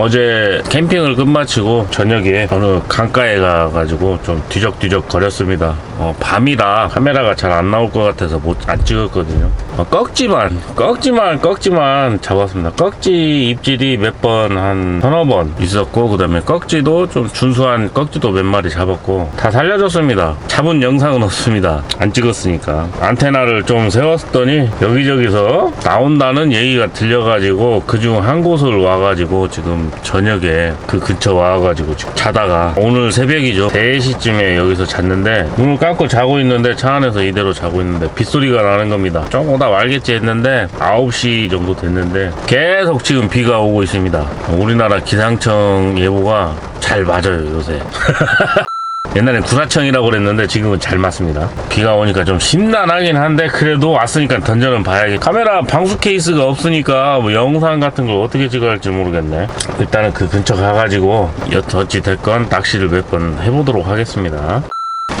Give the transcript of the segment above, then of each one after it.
어제 캠핑을 끝마치고 저녁에 어느 강가에 가가지고 좀 뒤적뒤적 거렸습니다. 어, 밤이라 카메라가 잘 안 나올 것 같아서 못 안 찍었거든요. 어, 꺽지만 꺽지만 꺽지만 잡았습니다. 꺽지 입질이 몇 번 한 서너 번 있었고 그 다음에 꺽지도 좀 준수한 꺽지도 몇 마리 잡았고 다 살려줬습니다. 잡은 영상은 없습니다. 안 찍었으니까 안테나를 좀 세웠더니 여기저기서 나온다는 얘기가 들려가지고 그중 한 곳을 와가지고 지금 저녁에 그 근처 와가지고 지금 자다가 오늘 새벽이죠 3시쯤에 여기서 잤는데 문을 깜고 자고 있는데 차 안에서 이대로 자고 있는데 빗소리가 나는 겁니다 좀 오다 말겠지 했는데 9시 정도 됐는데 계속 지금 비가 오고 있습니다 우리나라 기상청 예보가 잘 맞아요 요새 옛날엔 구라청이라고 그랬는데 지금은 잘 맞습니다. 비가 오니까 좀 심란하긴 한데 그래도 왔으니까 던져는 봐야겠. 카메라 방수 케이스가 없으니까 뭐 영상 같은 걸 어떻게 찍어야 할지 모르겠네. 일단은 그 근처 가가지고 어찌 됐건 낚시를 몇 번 해보도록 하겠습니다.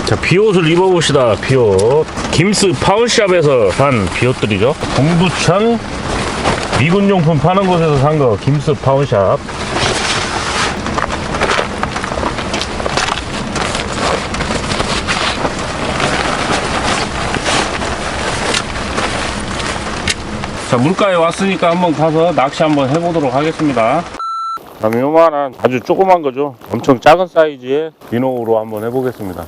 자 비옷을 입어봅시다 비옷. 김스 파운샵에서 산 비옷들이죠. 동두천 미군용품 파는 곳에서 산 거 김스 파운샵. 자 물가에 왔으니까 한번 가서 낚시 한번 해보도록 하겠습니다. 다음에 요만한 아주 조그만 거죠. 엄청 작은 사이즈의 비노우로 한번 해보겠습니다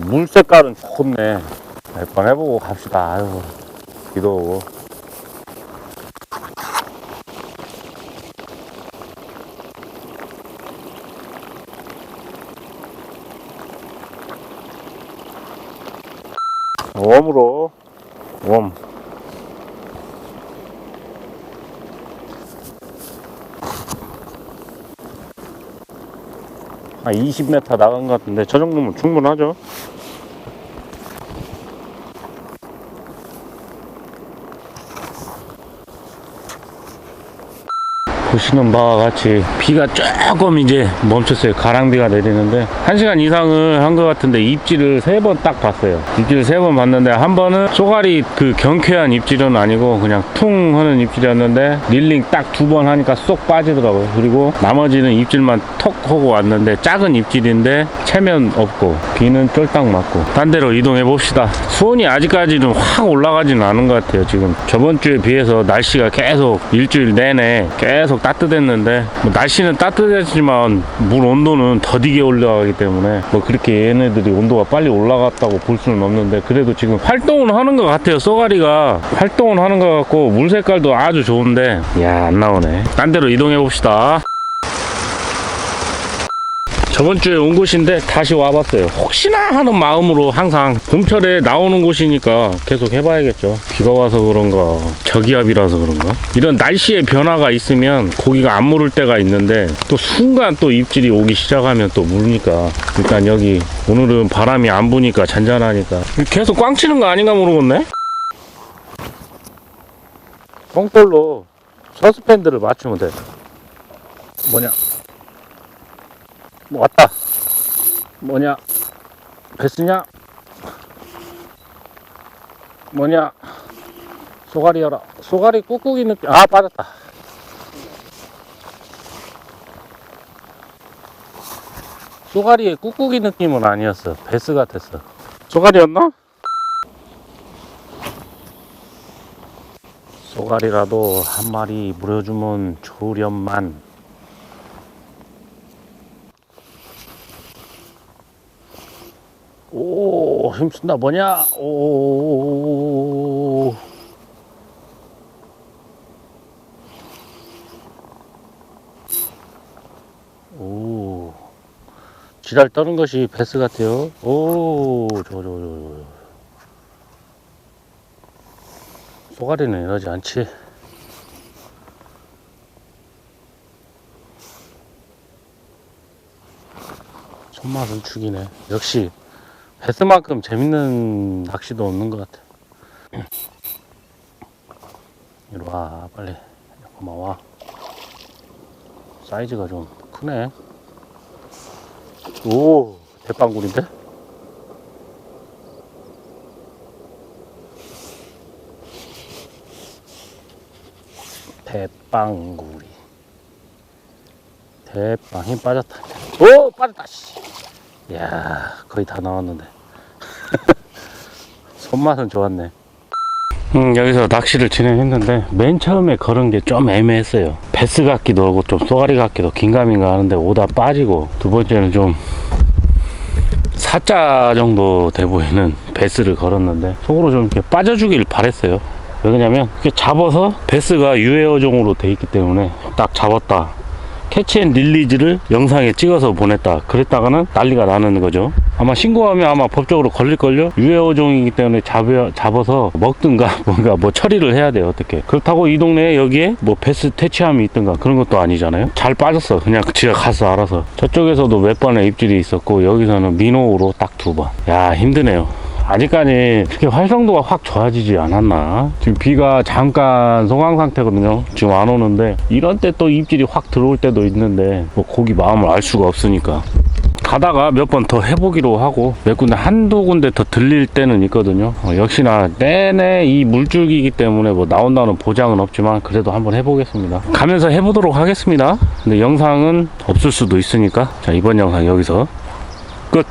물 색깔은 좋네. 몇 번 해보고 갑시다. 아유 비도 오고. 웜으로. 웜 한 20m 나간 것 같은데 저 정도면 충분하죠 보시는 바와 같이 비가 조금 이제 멈췄어요. 가랑비가 내리는데 한 시간 이상을 한 것 같은데 입질을 세번딱 봤어요. 입질을 세번 봤는데 한 번은 쏘가리 그 경쾌한 입질은 아니고 그냥 퉁 하는 입질이었는데 릴링 딱 두 번 하니까 쏙 빠지더라고요. 그리고 나머지는 입질만 톡 하고 왔는데 작은 입질인데 체면 없고 비는 쫄딱 맞고 딴 데로 이동해 봅시다 수온이 아직까지는 확 올라가지는 않은 것 같아요 지금. 저번 주에 비해서 날씨가 계속 일주일 내내 계속 따뜻했는데 뭐 날씨는 따뜻했지만 물 온도는 더디게 올라가기 때문에 뭐 그렇게 얘네들이 온도가 빨리 올라갔다고 볼 수는 없는데 그래도 지금 활동은 하는 것 같아요 쏘가리가. 활동은 하는 것 같고 물 색깔도 아주 좋은데. 야 안 나오네. 딴 데로 이동해 봅시다 저번 주에 온 곳인데 다시 와봤어요. 혹시나 하는 마음으로 항상 봄철에 나오는 곳이니까 계속 해봐야겠죠. 비가 와서 그런가, 저기압이라서 그런가. 이런 날씨의 변화가 있으면 고기가 안 물을 때가 있는데 또 순간 또 입질이 오기 시작하면 또 무르니까 일단 여기 오늘은 바람이 안 부니까 잔잔하니까 계속 꽝 치는 거 아닌가 모르겠네. 뽕돌로 서스펜드를 맞추면 돼. 뭐냐? 뭐 왔다. 뭐냐? 베스냐? 뭐냐? 소가리여라. 소가리 꾹꾹이 느낌. 아, 빠졌다. 소가리의 꾹꾹이 느낌은 아니었어. 베스 같았어. 소가리였나? 소가리라도 한 마리 물어주면 좋으련만. 오 힘쓴다 뭐냐 오 오, 지랄 떠는 것이 베스 같아요. 오, 좋아, 좋아, 좋아. 소가리는 이러지 않지. 손맛은 죽이네. 역시 베스만큼 재밌는 낚시도 없는 것 같아. 이리 와, 빨리. 와. 사이즈가 좀 크네. 오, 대빵굴인데? 대빵구리. 대빵 힘 빠졌다. 오 빠졌다. 씨. 야 거의 다 나왔는데. 손맛은 좋았네. 음, 여기서 낚시를 진행했는데 맨 처음에 걸은 게 좀 애매했어요. 베스 같기도 하고 좀 쏘가리 같기도 긴가민가 하는데 오다 빠지고 두 번째는 좀 사자 정도 돼 보이는 베스를 걸었는데 속으로 좀 이렇게 빠져주길 바랬어요. 왜냐면 잡아서 베스가 유해어종으로 돼 있기 때문에 딱 잡았다. 캐치앤 릴리즈를 영상에 찍어서 보냈다. 그랬다가는 난리가 나는 거죠. 아마 신고하면 아마 법적으로 걸릴걸요? 유해어종이기 때문에 잡아, 잡아서 먹든가 뭔가 뭐 처리를 해야 돼요. 어떻게. 그렇다고 이 동네에 여기에 뭐 베스 퇴치함이 있든가 그런 것도 아니잖아요. 잘 빠졌어. 그냥 지가 가서 알아서. 저쪽에서도 몇 번의 입질이 있었고 여기서는 민호로 딱 두 번. 야 힘드네요. 아직까지 그렇게 활성도가 확 좋아지지 않았나? 지금 비가 잠깐 소강 상태거든요. 지금 안 오는데 이런 때 또 입질이 확 들어올 때도 있는데 뭐 고기 마음을 알 수가 없으니까. 가다가 몇 번 더 해보기로 하고 몇 군데 한두 군데 더 들릴 때는 있거든요. 어, 역시나 내내 이 물줄기이기 때문에 뭐 나온다는 보장은 없지만 그래도 한번 해보겠습니다. 가면서 해보도록 하겠습니다. 근데 영상은 없을 수도 있으니까. 자 이번 영상 여기서 끝